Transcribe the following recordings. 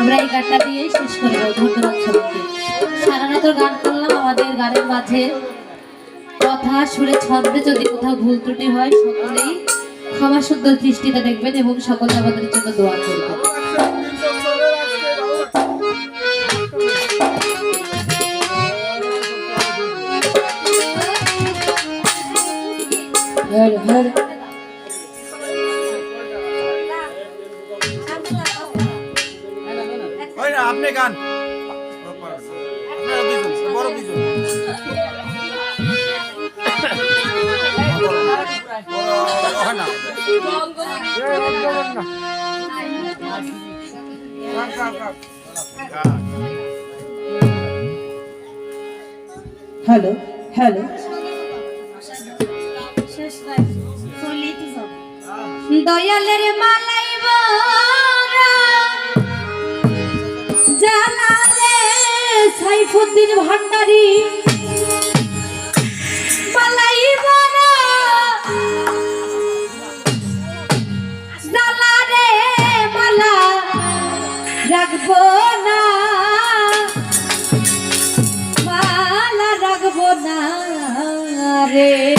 আমরা এই গানটা দিয়ে শেষ করব। ধন্যবাদ সবাইকে। সারা রাতের গান করলাম, আমাদের গানের মাঝে কথা, সুরে ছন্দে যদি কোথাও ভুল ত্রুটি হয়, সকলেই ক্ষমা সুন্দর দৃষ্টিতে দেখবেন এবং সকলে আমাদের জন্য দোয়া করবেন। হর হর। আপনি গান। বড় হয়। Hello hello. দয়ালের মালাই সাইফুদ্দিন ভান্ডারি। রাখব না। রাখব না রে।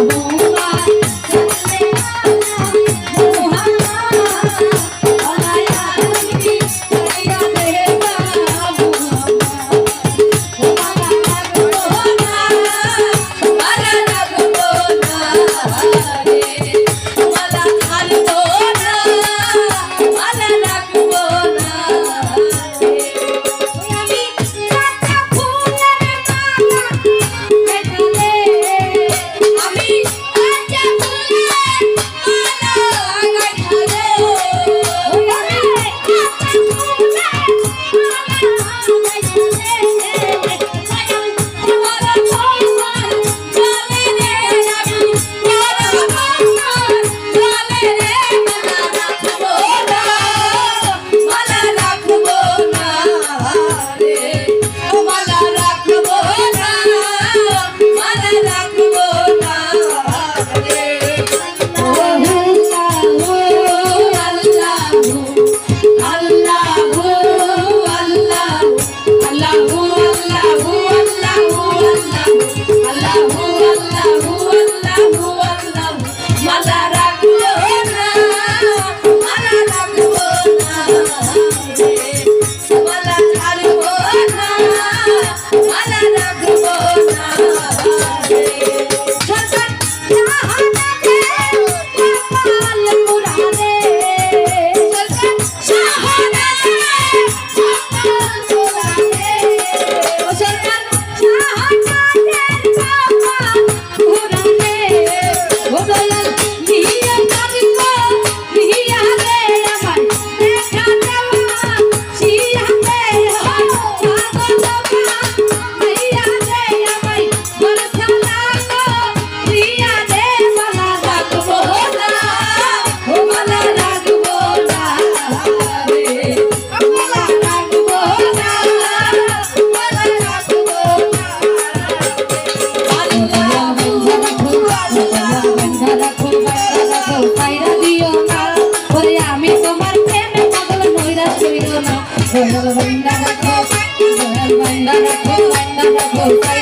amor. Thank you. বান্দা রাখো বান্দা রাখো বান্দা রাখো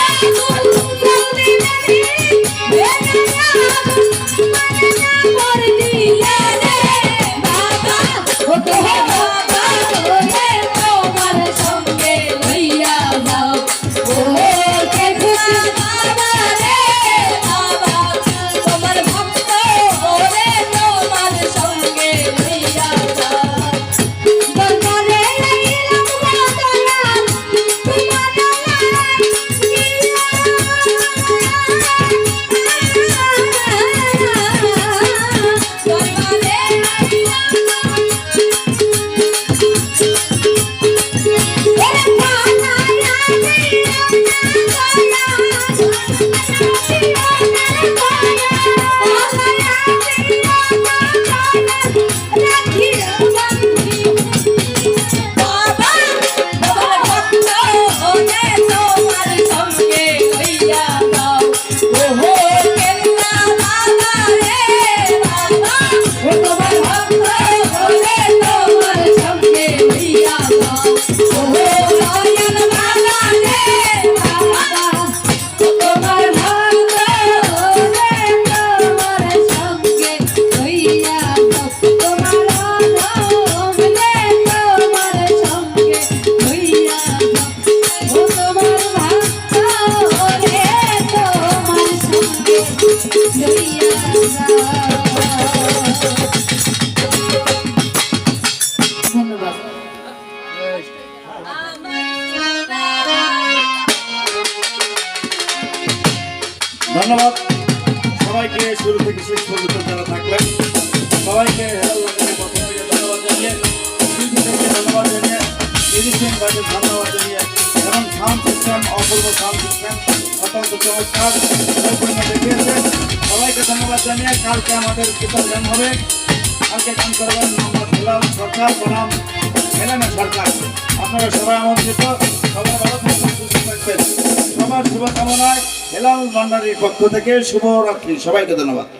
Yeah. ভাইদের ধন্যবাদ জানিয়ে এবং sound system Apurba sound system অত্যন্ত চমৎকার সবাইকে ধন্যবাদ জানিয়ে কালকে আমাদের কীর্তন হবে। কালকে গান করবেন মোহাম্মদ হেলাল সরকার হেলেনা সরকার। আপনারা সবাই আমন্ত্রিত, সবাই ভালো থাকবেন সবার শুভকামনায় হেলাল ভান্ডারির পক্ষ থেকে শুভরাত্রি। সবাইকে ধন্যবাদ।